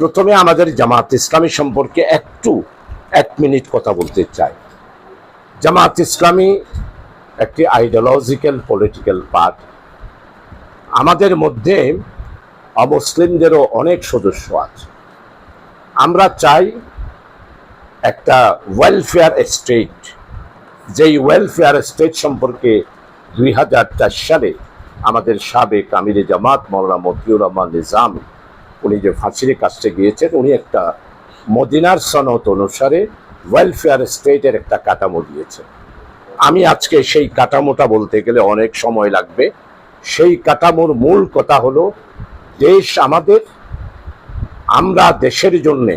প্রথমে আমাদের জামাত ইসলামী সম্পর্কে একটু এক মিনিট কথা বলতে চাই। জামাত ইসলামী একটি আইডিওলজিক্যাল পলিটিক্যাল পার্টি। আমাদের মধ্যে অমুসলিমদেরও অনেক সদস্য আছে। আমরা চাই একটা ওয়েলফেয়ার স্টেট যেই ওয়েলফেয়ার স্টেট সম্পর্কে দুই হাজার চার সালে আমাদের সাবেক আমিরে জামাত, মৌলানা মতিউর রহমান নিজাম উনি যে ফাঁসির কাছে গিয়েছেন, উনি একটা মদিনার সনদ অনুসারে ওয়েলফেয়ার স্টেটের একটা কাঠামো দিয়েছেন। আমি আজকে সেই কাঠামোটা বলতে গেলে অনেক সময় লাগবে। সেই কাঠামোর মূল কথা হলো, দেশ আমাদের, আমরা দেশের জন্যে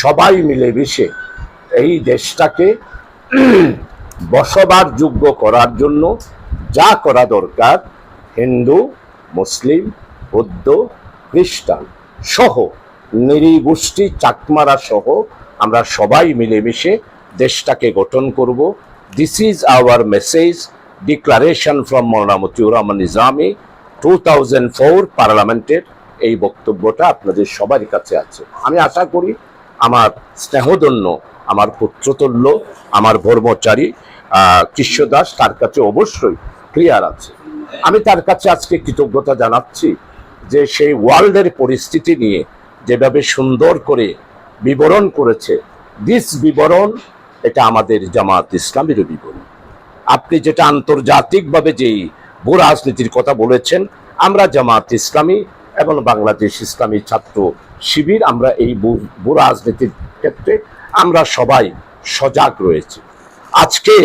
সবাই মিলেমিশে এই দেশটাকে বসবার যোগ্য করার জন্য যা করা দরকার, হিন্দু, মুসলিম, বৌদ্ধ, খ্রিস্টান। সহ নিরীগোষ্ঠী চাকমারা সহ আমরা সবাই মিলেমিশে দেশটাকে গঠন করব। This is our message declaration from Maulana Motiur Rahman Nizami two thousand four পার্লামেন্টের এই বক্তব্যটা আপনাদের সবারই কাছে আছে। আমি আশা করি আমার স্নেহধন্য আমার পুত্রতুল্য আমার ধর্মচারী আহ, কৃষ্ণ দাস তার কাছে অবশ্যই ক্লিয়ার আছে। আমি তার কাছে আজকে কৃতজ্ঞতা জানাচ্ছি। যে সেই ওয়ার্ল্ডের পরিস্থিতি নিয়ে যেভাবে সুন্দর করে বিবরণ করেছে দিস বিবরণ এটা আমাদের জামাত ইসলামের বিবরণ। আপনি যেটা আন্তর্জাতিকভাবে যেই ভূ রাজনীতির কথা বলেছেন, আমরা জামাত ইসলামী এবং বাংলাদেশ ইসলামী ছাত্র শিবির, আমরা এই ভূ রাজনীতির ক্ষেত্রে আমরা সবাই সজাগ রয়েছি। আজকে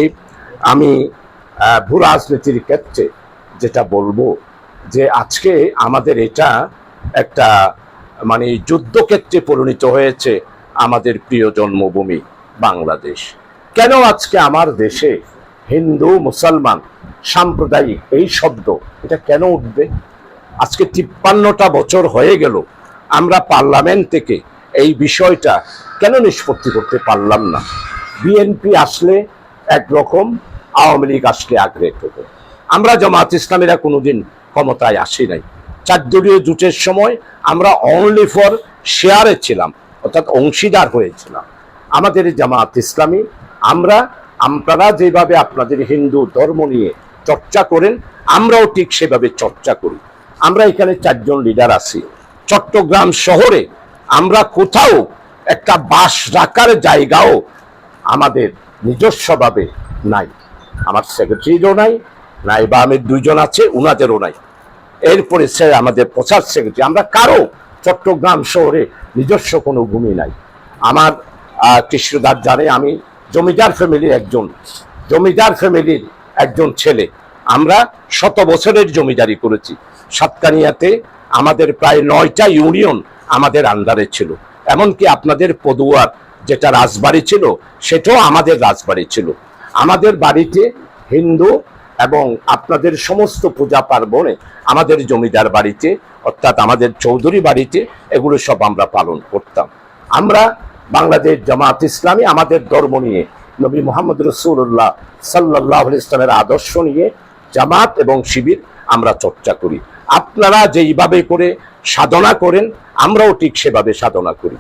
আমি ভূ রাজনীতির ক্ষেত্রে যেটা বলব যে আজকে আমাদের এটা একটা মানে যুদ্ধক্ষেত্রে পরিণত হয়েছে আমাদের প্রিয় জন্মভূমি বাংলাদেশ। কেন আজকে আমার দেশে হিন্দু, মুসলমান, সাম্প্রদায়িক এই শব্দ, এটা কেন উঠবে? আজকে তিপ্পান্নটা বছর হয়ে গেল, আমরা পার্লামেন্ট থেকে এই বিষয়টা কেন নিষ্পত্তি করতে পারলাম না? বিএনপি আসলে একরকম, আওয়ামী লীগ আসলে রকম আমরা জামাত ইসলামীরা কোনোদিন ক্ষমতায় আসি নাই। চার দলীয় জুটের সময় আমরা অনলি ফর শেয়ারে ছিলাম, অর্থাৎ অংশীদার হয়েছিলাম। আমাদের জামাত ইসলামী, আমরা, আপনারা যেভাবে আপনাদের হিন্দু ধর্ম নিয়ে চর্চা করেন, আমরাও ঠিক সেভাবে চর্চা করি। আমরা এখানে চারজন লিডার আছি। চট্টগ্রাম শহরে আমরা কোথাও একটা বাস রাখার জায়গাও আমাদের নিজস্বভাবে নাই। আমার সেক্রেটারিরও নাই নাই বা আমি দুইজন আছে ওনাদেরও নাই। এরপরে সে আমাদের প্রচার সেক্রেটারি আমরা কারও চট্টগ্রাম শহরে নিজস্ব কোনো ভূমি নাই। আমার আহ, কৃষ্ণদাস জানে আমি জমিদার ফ্যামিলির একজন জমিদার ফ্যামিলির একজন ছেলে। আমরা শত বছরের জমিদারি করেছি। সাতকানিয়াতে আমাদের প্রায় নয়টা ইউনিয়ন আমাদের আন্ডারে ছিল। এমনকি আপনাদের পদুয়ার যেটা রাজবাড়ি ছিল সেটাও আমাদের রাজবাড়ি ছিল। আমাদের বাড়িতে হিন্দু এবং আপনাদের সমস্ত পূজা পার্বণে আমাদের জমিদার বাড়িতে, অর্থাৎ আমাদের চৌধুরী বাড়িতে, এগুলো সব আমরা পালন করতাম। আমরা বাংলাদেশ জামাত ইসলামী আমাদের ধর্ম নিয়ে, নবী মোহাম্মদ রসুল্লাহ সাল্লাহ ইসলামের আদর্শ নিয়ে জামাত এবং শিবির আমরা চর্চা করি। আপনারা যেইভাবে করে সাধনা করেন, আমরাও ঠিক সেভাবে সাধনা করি।